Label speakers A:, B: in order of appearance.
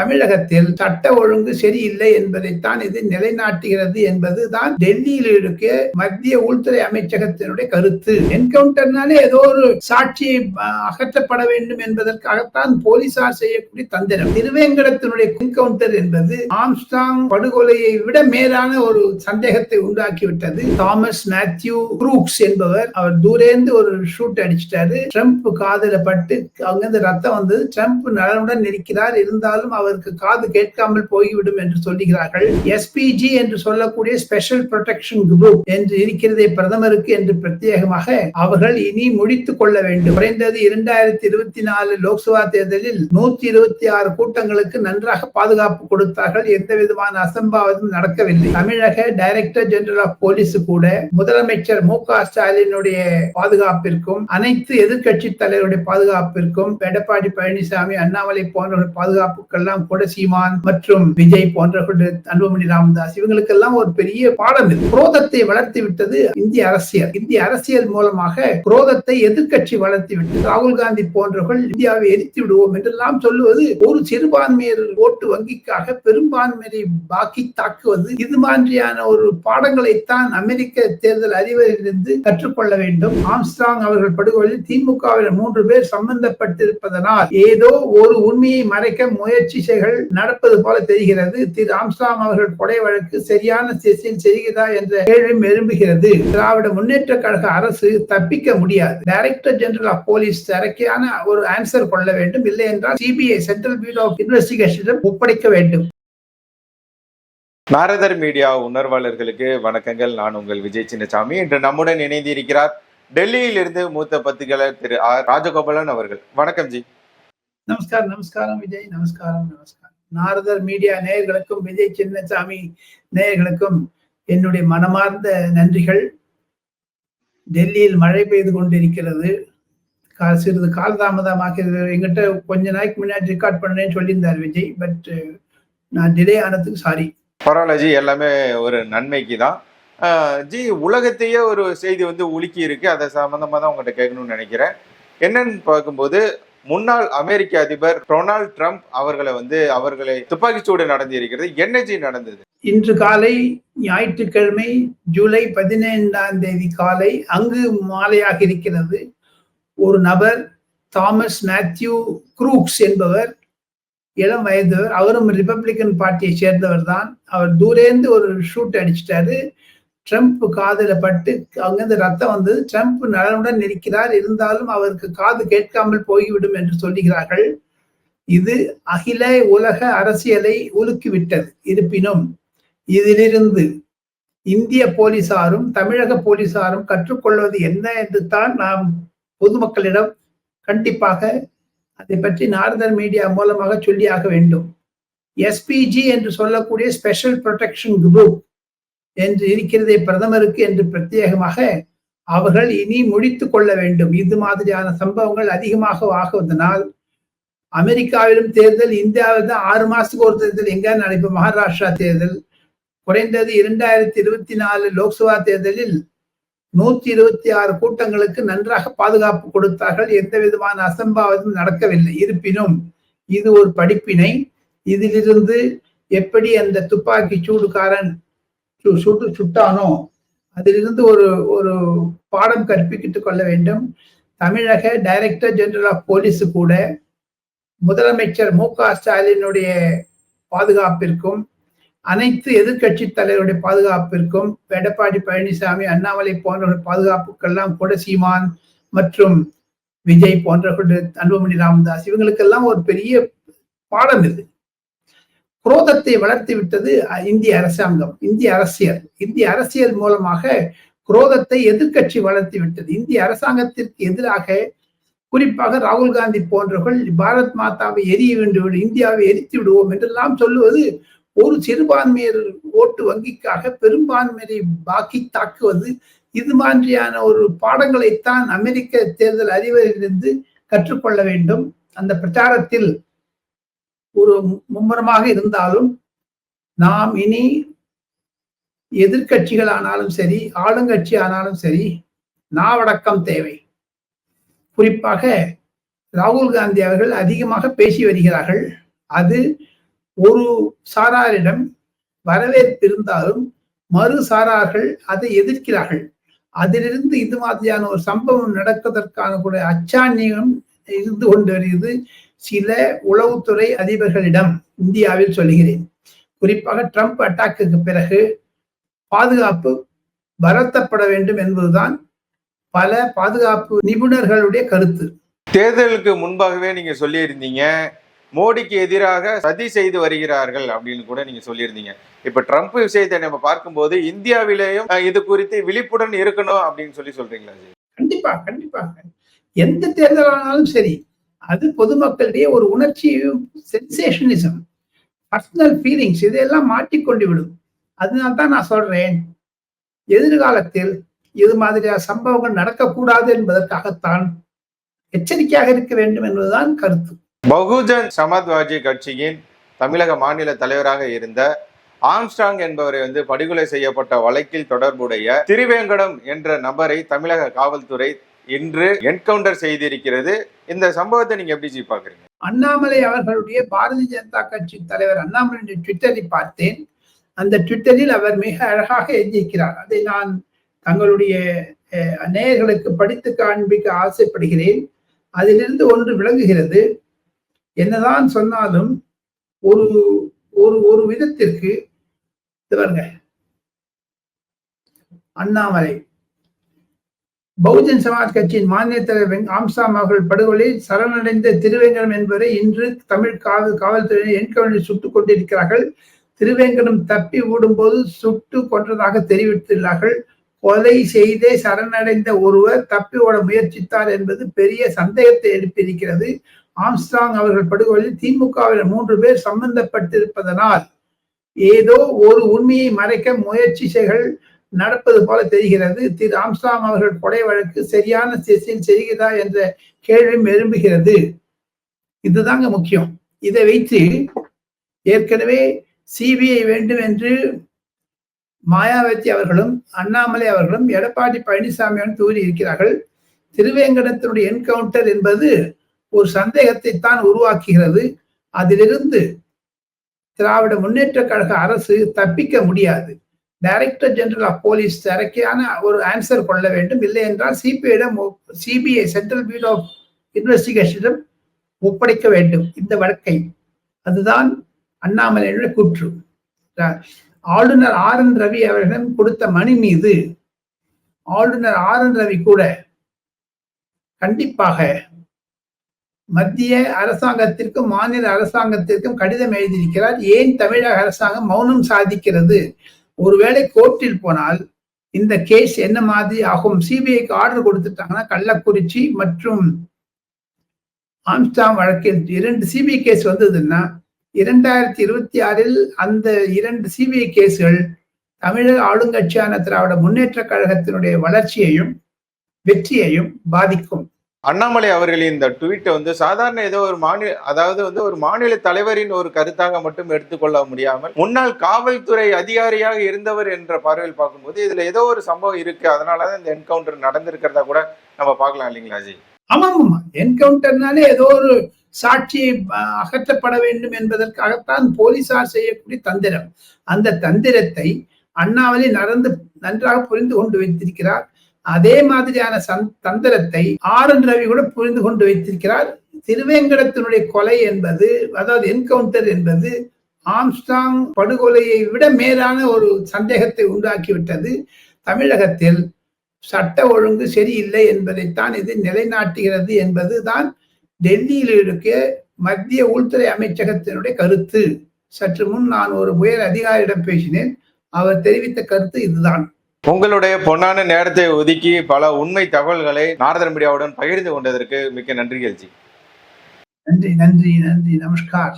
A: தமிழகத்தில் சட்ட ஒழுங்கு சரியில்லை என்பதைத்தான் இது நிலைநாட்டுகிறது என்பதுதான் டெல்லியில் இருக்க மத்திய உள்துறை அமைச்சகத்தினுடைய கருத்து. என்கவுண்டர்னாலே ஏதோ ஒரு சாட்சி அகற்றப்பட வேண்டும் என்பதற்காகத்தான் போலீசார் செய்யக்கூடிய தந்திரம். திருவேங்கடத்தினுடைய என்கவுண்டர் என்பது ஆம்ஸ்டாங் படுகொலையை விட மேலான ஒரு சந்தேகத்தை உண்டாக்கிவிட்டது. தாமஸ் மேத்யூ குரூக்ஸ் என்பவர் அவர் தூரேந்து ஒரு ஷூட் அடிச்சிட்டாரு. ட்ரம்ப் காதல பட்டு அங்கிருந்து ரத்தம் வந்தது. ட்ரம்ப் நலனுடன் இருக்கிறார். இருந்தாலும் அவர் அவருக்கு காது கேட்காமல் போய்விடும் என்று சொல்லுகிறார்கள். எஸ்பிஜி என்று சொல்லக்கூடிய ஸ்பெஷல் ப்ரொடெக்ஷன் குரூப் என்று இருக்கிறதே பிரதமருக்கு என்று பிரத்யேகமாக அவர்கள் இனி முடித்துக் கொள்ள வேண்டும். குறைந்தது இரண்டாயிரத்தி இருபத்தி நாலு லோக்சபா தேர்தலில் நூத்தி இருபத்தி ஆறு கூட்டங்களுக்கு நன்றாக பாதுகாப்பு கொடுத்தார்கள். எந்த விதமான அசம்பாவிதம் நடக்கவில்லை. தமிழக டைரக்டர் ஜெனரல் ஆஃப் போலீஸ் கூட முதலமைச்சர் மு க ஸ்டாலினுடைய பாதுகாப்பிற்கும் அனைத்து எதிர்க்கட்சி தலைவருடைய பாதுகாப்பிற்கும் எடப்பாடி பழனிசாமி அண்ணாமலை போன்றவர்கள் பாதுகாப்புக்கெல்லாம் கூட சீமான் மற்றும் விஜய் போன்றவர்களுடைய அன்புமணி ராமதாஸ் இவங்களுக்கெல்லாம் ஒரு பெரிய பாடம் இது. குரோதத்தை வளர்த்து விட்டது இந்திய அரசியல். இந்திய அரசியல் மூலமாக குரோதத்தை எதிர்க்கட்சி வளர்த்து விட்டு ராகுல் காந்தி போன்றவர்கள் இந்தியாவை எரித்து விடுவோம் என்றெல்லாம் சொல்லுவது ஒரு சிறுபான்மையர் ஓட்டு வங்கிக்காக பெரும்பான்மையை பாக்கி தாக்குவது. இது மாதிரியான ஒரு பாடங்களைத்தான் அமெரிக்க தேர்தல் அறிவரிலிருந்து கற்றுக்கொள்ள வேண்டும். ஆம்ஸ்ட்ராங் அவர்கள் படுகொலையில் திமுகவில் மூன்று பேர் சம்பந்தப்பட்டிருப்பதனால் ஏதோ ஒரு உண்மையை மறைக்க முயற்சி முயற்சிகள் நடப்பது போல தெரிகிறது. திரு ராம்சாம் அவர்கள் கொலை வழக்கு சரியான திசையில் செய்கிறதா என்ற கேள்வியும் எழும்புகிறது. திராவிட முன்னேற்ற கழக அரசு தப்பிக்க முடியாது. டைரக்டர் ஜெனரல் ஆஃப் போலீஸ் தரக்கையான ஒரு ஆன்சர் கொள்ள வேண்டும். இல்லை என்றால் சிபிஐ சென்ட்ரல் பியூரோ ஆஃப் இன்வெஸ்டிகேஷனிடம் ஒப்படைக்க வேண்டும்.
B: நாரதர் மீடியா உணர்வாளர்களுக்கு வணக்கங்கள். நான் உங்கள் விஜய் சின்னசாமி. இன்று நம்முடன் இணைந்து இருக்கிறார் டெல்லியில் இருந்து மூத்த பத்திரிகையாளர் திரு ஆர் ராஜகோபாலன் அவர்கள். வணக்கம் ஜி.
A: நமஸ்காரம் நமஸ்காரம் விஜய் நமஸ்காரம் நமஸ்காரம். நாரதர் மீடியா நேயர்களுக்கும் விஜய் சின்னசாமி நேயர்களுக்கும் என்னுடைய மனமார்ந்த நன்றிகள். டெல்லியில் மழை பெய்து கொண்டிருக்கிறது. கா- சிறிது காலதாமதமாகிறது எங்கிட்ட கொஞ்ச நாளைக்கு முன்னாடி ரெக்கார்ட் பண்ணேன்னு சொல்லியிருந்தார் விஜய் பட் நான் டிலே ஆனதுக்கு சாரி
B: பரவாயில்ல ஜி எல்லாமே ஒரு நன்மைக்கு தான். ஆஹ் ஜி உலகத்தையே ஒரு செய்தி வந்து உலுக்கி இருக்கு. அதை சம்மந்தமாக தான் உங்கள்கிட்ட கேட்கணும்னு நினைக்கிறேன். என்னன்னு பார்க்கும்போது முன்னாள் அமெரிக்க அதிபர் டொனால்ட் ட்ரம்ப் அவர்களை வந்து அவர்களை துப்பாக்கிச்சூடு நடந்து இருக்கிறது என்ன நடந்தது?
A: இன்று காலை ஞாயிற்றுக்கிழமை ஜூலை பதினைந்தாம் தேதி காலை அங்கு மாலையாக இருக்கிறது. ஒரு நபர் தாமஸ் மேத்யூ குரூக்ஸ் என்பவர் இளம் வயதவர் அவரும் ரிப்பப்ளிக்கன் பார்ட்டியை சேர்ந்தவர் தான் அவர் தூரேந்து ஒரு ஷூட் அடிச்சிட்டாரு. ட்ரம்ப் காதில் பட்டு அங்கிருந்து ரத்தம் வந்தது. ட்ரம்ப் நலனுடன் இருக்கிறார். இருந்தாலும் அவருக்கு காது கேட்காமல் போய்விடும் என்று சொல்லுகிறார்கள். இது அகில உலக அரசியலை உலுக்கிவிட்டது. இருப்பினும் இதிலிருந்து இந்திய போலீசாரும் தமிழக போலீசாரும் கற்றுக்கொள்வது என்ன என்று தான் நாம் பொதுமக்களிடம் கண்டிப்பாக அதை பற்றி நாரதர் மீடியா மூலமாக சொல்லியாக வேண்டும். எஸ்பிஜி என்று சொல்லக்கூடிய ஸ்பெஷல் ப்ரொடெக்ஷன் குரூப் என்று இருக்கிறதே பிரதமருக்கு என்று பிரத்யேகமாக அவர்கள் இனி முடித்துக் கொள்ள வேண்டும். இது மாதிரியான சம்பவங்கள் அதிகமாக ஆகுவதனால் அமெரிக்காவிலும் தேர்தல் இந்தியாவில் தான் ஆறு மாசத்துக்கு ஒரு தேர்தல் எங்க நடைபெறும். மகாராஷ்டிரா தேர்தல் குறைந்தது இரண்டாயிரத்தி இருபத்தி நாலு லோக்சபா தேர்தலில் நூத்தி இருபத்தி ஆறு கூட்டங்களுக்கு நன்றாக பாதுகாப்பு கொடுத்தார்கள். எந்த விதமான அசம்பாவிதம் நடக்கவில்லை. இருப்பினும் இது ஒரு படிப்பினை. இதிலிருந்து எப்படி அந்த துப்பாக்கி சூடுகாரன் சுட்டு சுட்டானோ அதிலிருந்து ஒரு ஒரு பாடம் கற்பித்துக் கொள்ள வேண்டும். தமிழக டைரக்டர் ஜெனரல் ஆஃப் போலீஸ் கூட முதலமைச்சர் மு க ஸ்டாலினுடைய பாதுகாப்பிற்கும் அனைத்து எதிர்க்கட்சி தலைவருடைய பாதுகாப்பிற்கும் எடப்பாடி பழனிசாமி அண்ணாமலை போன்றவர்கள் பாதுகாப்புக்கெல்லாம் கூட சீமான் மற்றும் விஜய் போன்றவர்களுடைய அன்புமணி ராமதாஸ் இவங்களுக்கெல்லாம் ஒரு பெரிய பாடம் இது. குரோதத்தை வளர்த்து விட்டது அஹ், இந்திய அரசாங்கம் இந்திய அரசியல். இந்திய அரசியல் மூலமாக குரோதத்தை எதிர்க்கட்சி வளர்த்து விட்டது. இந்திய அரசாங்கத்திற்கு எதிராக குறிப்பாக ராகுல் காந்தி போன்றவர்கள் பாரத் மாதாவை எரிய வேண்டும் இந்தியாவை எரித்து விடுவோம் என்றெல்லாம் சொல்லுவது ஒரு சிறுபான்மையர் ஓட்டு வங்கிக்காக பெரும்பான்மையை பாக்கி தாக்குவது. இது மாதிரியான ஒரு பாடங்களைத்தான் அமெரிக்க தேர்தல் அதிபரிலிருந்து கற்றுக்கொள்ள வேண்டும். அந்த பிரச்சாரத்தில் ஒரு மும்முரமாக இருந்தாலும் நாம் இனி எதிர்கட்சிகள் ஆனாலும் சரி ஆளுங்கட்சி ஆனாலும் சரி நாவடக்கம் தேவை. குறிப்பாக ராகுல் காந்தி அவர்கள் அதிகமாக பேசி வருகிறார்கள். அது ஒரு சாராரிடம் வரவேற்பு இருந்தாலும் மறு சாரார்கள் அதை எதிர்க்கிறார்கள். அதிலிருந்து இது மாதிரியான ஒரு சம்பவம் நடப்பதற்கான கூட அச்சான்யம் இருந்து கொண்டு வருகிறது. சில உளவுத்துறை அதிபர்களிடம் இந்தியாவில் சொல்கிறேன் குறிப்பாக ட்ரம்ப் அட்டாக்குக்கு பிறகு பாதுகாப்பு பலத்தப்பட வேண்டும் என்பதுதான் பல பாதுகாப்பு நிபுணர்களுடைய கருத்து.
B: தேர்தலுக்கு முன்பாகவே நீங்க சொல்லியிருந்தீங்க மோடிக்கு எதிராக சதி செய்து வருகிறார்கள் அப்படின்னு கூட நீங்க சொல்லியிருந்தீங்க. இப்ப ட்ரம்ப் விஷயத்தை நம்ம பார்க்கும்போது இந்தியாவிலேயும் இது குறித்து விழிப்புடன் இருக்கணும் அப்படின்னு சொல்லி சொல்றீங்களா
A: கண்டிப்பா கண்டிப்பாக எந்த தேர்தலானாலும் சரி அது பொதுமக்களிடையே ஒரு உணர்ச்சி சென்சேஷனிசம் பர்சனல் ஃபீலிங்ஸ் இதையெல்லாம் மாட்டிக்கொண்டு விடும். அதனால தான் நான் சொல்றேன் எதிர்காலத்தில் இது மாதிரியான சம்பவங்கள் நடக்கக்கூடாது என்பதற்காகத்தான் எச்சரிக்கையாக இருக்க வேண்டும் என்பதுதான் கருத்து.
B: பகுஜன் சமாஜ்வாதி கட்சியின் தமிழக மாநில தலைவராக இருந்த ஆம்ஸ்டாங் என்பவரை வந்து படுகொலை செய்யப்பட்ட வழக்கில் தொடர்புடைய திருவேங்கடம் என்ற நபரை தமிழக காவல்துறை இன்று என்கவுண்டர் செய்திருக்கிறது. இந்த சம்பவத்தை நீங்க எப்படி பாக்குறீங்க
A: அண்ணாமலை அவர்களுடைய பாரதிய ஜனதா கட்சி தலைவர் அண்ணாமலையுடைய ட்விட்டரை பார்த்தேன். அந்த ட்விட்டரில் அவர் மிக அழகாக எழுதியிருக்கிறார். அதை நான் தங்களுடைய நேயர்களுக்கு படித்து காண்பிக்க ஆசைப்படுகிறேன். அதிலிருந்து ஒன்று விளங்குகிறது. என்னதான் சொன்னாலும் ஒரு ஒரு ஒரு விதத்திற்கு இது பாருங்க அண்ணாமலை பகுஜன் சமாஜ் கட்சியின் மாநில தலைவர் ஆம்சாம் அவர்கள் படுகொலையில் சரணடைந்த திருவேங்கடம் என்பவரை இன்று தமிழ் காவல் காவல்துறையினர் என்கவுண்டரில் சுட்டுக் கொண்டிருக்கிறார்கள். திருவேங்கடம் தப்பி ஓடும்போது சுட்டு கொன்றதாக தெரிவித்துள்ளார்கள். கொலை செய்தே சரணடைந்த ஒருவர் தப்பி ஓட முயற்சித்தார் என்பது பெரிய சந்தேகத்தை எழுப்பியிருக்கிறது. ஆம்ஸ்டாங் அவர்கள் படுகொலையில் திமுகவினர் மூன்று பேர் சம்பந்தப்பட்டிருப்பதனால் ஏதோ ஒரு உண்மையை மறைக்க முயற்சிகள் நடப்பது போல தெரிகிறது. திரு ஆம்ஸ்டாம் அவர்கள் கொலை வழக்கு சரியான திசையில் செய்கிறதா என்ற கேள்வியும் எழும்புகிறது. இதுதாங்க முக்கியம். இதை வைத்து ஏற்கனவே சிபிஐ வேண்டும் என்று மாயாவதி அவர்களும் அண்ணாமலை அவர்களும் எடப்பாடி பழனிசாமி தூறி இருக்கிறார்கள் திருவேங்கடத்தினுடைய என்கவுண்டர் என்பது ஒரு சந்தேகத்தை தான் உருவாக்குகிறது. அதிலிருந்து திராவிட முன்னேற்ற கழக அரசு தப்பிக்க முடியாது. டைரக்டர் ஜெனரல் ஆஃப் போலீஸ் தரக்கையான ஒரு ஆன்சர் கொள்ள வேண்டும். இல்லை என்றால் சிபிஐடம் சிபிஐ சென்ட்ரல் பியூரோ ஆஃப் இன்வெஸ்டிகேஷனிடம் ஒப்படைக்க வேண்டும். இந்த வழக்கை. அதுதான் அண்ணாமலையுடைய கூற்று. ஆளுநர் ஆர் என் ரவி அவர்களிடம் கொடுத்த மணி மீது ஆளுநர் ஆர் என் ரவி கூட கண்டிப்பாக மத்திய அரசாங்கத்திற்கும் மாநில அரசாங்கத்திற்கும் கடிதம் எழுதியிருக்கிறார். ஏன் தமிழக அரசாங்கம் மௌனம் சாதிக்கிறது? ஒருவேளை கோர்ட்டில் போனால் இந்த கேஸ் என்ன மாதிரி ஆகும்? சிபிஐக்கு ஆர்டர் கொடுத்துட்டாங்கன்னா கள்ளக்குறிச்சி மற்றும் ஆம்ஸ்டாம் வழக்கில் இரண்டு சிபிஐ கேஸ் வந்ததுன்னா இரண்டாயிரத்தி இருபத்தி ஆறில் அந்த இரண்டு சிபிஐ கேஸ்கள் தமிழக ஆளுங்கட்சியான திராவிட முன்னேற்ற கழகத்தினுடைய வளர்ச்சியையும் வெற்றியையும் பாதிக்கும்.
B: அண்ணாமலை அவர்களின் இந்த ட்வீட்டை வந்து சாதாரண ஏதோ ஒரு மாநில அதாவது வந்து ஒரு மாநில தலைவரின் ஒரு கருத்தாக மட்டும் எடுத்துக்கொள்ள முடியாமல் முன்னாள் காவல்துறை அதிகாரியாக இருந்தவர் என்ற பார்வையில் பார்க்கும்போது இதுல ஏதோ ஒரு சம்பவம் இருக்கு. அதனாலதான் இந்த என்கவுண்டர் நடந்திருக்கிறதா கூட நம்ம பார்க்கலாம் இல்லைங்களா ஜி?
A: ஆமா ஆமா என்கவுண்டர்னாலே ஏதோ ஒரு சாட்சியை அஹ், அகற்றப்பட வேண்டும் என்பதற்காகத்தான் போலீசார் செய்யக்கூடிய தந்திரம். அந்த தந்திரத்தை அண்ணாமலை நடந்து நன்றாக புரிந்து கொண்டு வைத்திருக்கிறார். அதே மாதிரியான சந் தந்திரத்தை ஆர் என் ரவி கூட புரிந்து கொண்டு வைத்திருக்கிறார். திருவேங்கடத்தினுடைய கொலை என்பது அதாவது என்கவுண்டர் என்பது ஆம்ஸ்டாங் படுகொலையை விட மேலான ஒரு சந்தேகத்தை உண்டாக்கிவிட்டது. தமிழகத்தில் சட்ட ஒழுங்கு சரியில்லை என்பதைத்தான் இது நிலைநாட்டுகிறது என்பதுதான் டெல்லியில் இருக்க மத்திய உள்துறை அமைச்சகத்தினுடைய கருத்து. சற்று முன் நான் ஒரு உயர் அதிகாரியிடம் பேசினேன். அவர் தெரிவித்த கருத்து இதுதான்.
B: உங்களுடைய பொன்னான நேரத்தை ஒதுக்கி பல உண்மை தகவல்களை நாரதர் மீடியாவுடன் பகிர்ந்து கொண்டதற்கு மிக்க நன்றிகள் ஜி
A: நன்றி நன்றி நன்றி. நமஸ்கார்.